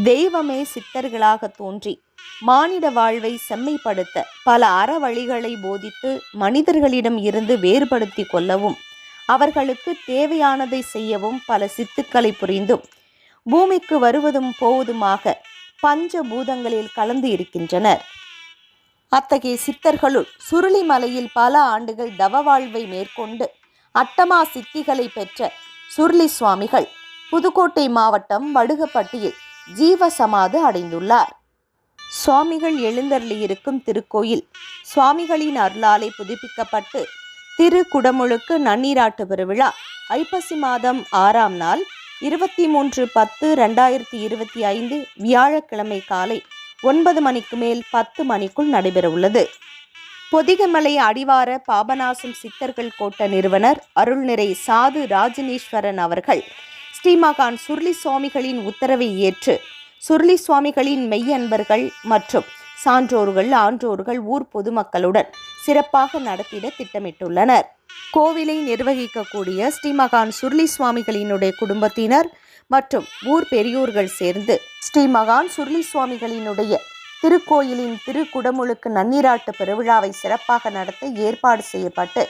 தெய்வமே சித்தர்களாக தோன்றி மானிட வாழ்வை செம்மைப்படுத்த பல அறவழிகளை போதித்து மனிதர்களிடம் இருந்து வேறுபடுத்தி கொள்ளவும் அவர்களுக்கு தேவையானதை செய்யவும் பல சித்துக்களை புரிந்தும் பூமிக்கு வருவதும் போவதுமாக பஞ்ச பூதங்களில் கலந்து இருக்கின்றனர். அத்தகைய சித்தர்களுள் சுருளிமலையில் பல ஆண்டுகள் தவ வாழ்வை மேற்கொண்டு அட்டமா சித்திகளை பெற்ற சுருளி சுவாமிகள் புதுக்கோட்டை மாவட்டம் வடுகப்பட்டியில் ஜீவ சமாது அடைந்துள்ளார். சுவாமிகள் எழுந்தருளியிருக்கும் திருக்கோயில் சுவாமிகளின் அருளாலே புதுப்பிக்கப்பட்டு திரு குடமுழுக்கு நன்னீராட்டு பெருவிழா ஐப்பசி மாதம் ஆறாம் நாள் இருபத்தி மூன்று பத்து ரெண்டாயிரத்தி இருபத்தி ஐந்து வியாழக்கிழமை காலை ஒன்பது மணிக்கு மேல் பத்து மணிக்குள் நடைபெறவுள்ளது. பொதிகமலை அடிவார பாபநாசம் சித்தர்கள் கோட்ட நிறுவனர் அருள்நிறை சாது ராஜனீஸ்வரன் அவர்கள் ஸ்ரீமகான் சுருளி சுவாமிகளின் உத்தரவை ஏற்று சுருளி சுவாமிகளின் மெய்யன்பர்கள் மற்றும் சான்றோர்கள் ஆன்றோர்கள் ஊர் பொதுமக்களுடன் சிறப்பாக நடத்திட திட்டமிட்டுள்ளனர். கோவிலை நிர்வகிக்கக்கூடிய ஸ்ரீமகான் சுருளி சுவாமிகளினுடைய குடும்பத்தினர் மற்றும் ஊர் பெரியோர்கள் சேர்ந்து ஸ்ரீமகான் சுருளி சுவாமிகளினுடைய திருக்கோயிலின் திருக்குடமுழுக்கு நன்னீராட்டு பெருவிழாவை சிறப்பாக நடத்த ஏற்பாடு செய்யப்பட்டு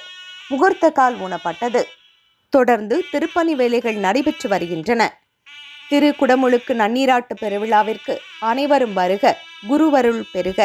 முகூர்த்த கால் ஊனப்பட்டது. தொடர்ந்து திருப்பணி வேலைகள் நடைபெற்று வருகின்றன. திரு குடமுழுக்கு நன்னீராட்டு பெருவிழாவிற்கு அனைவரும் வருக குருவருள் பெறுக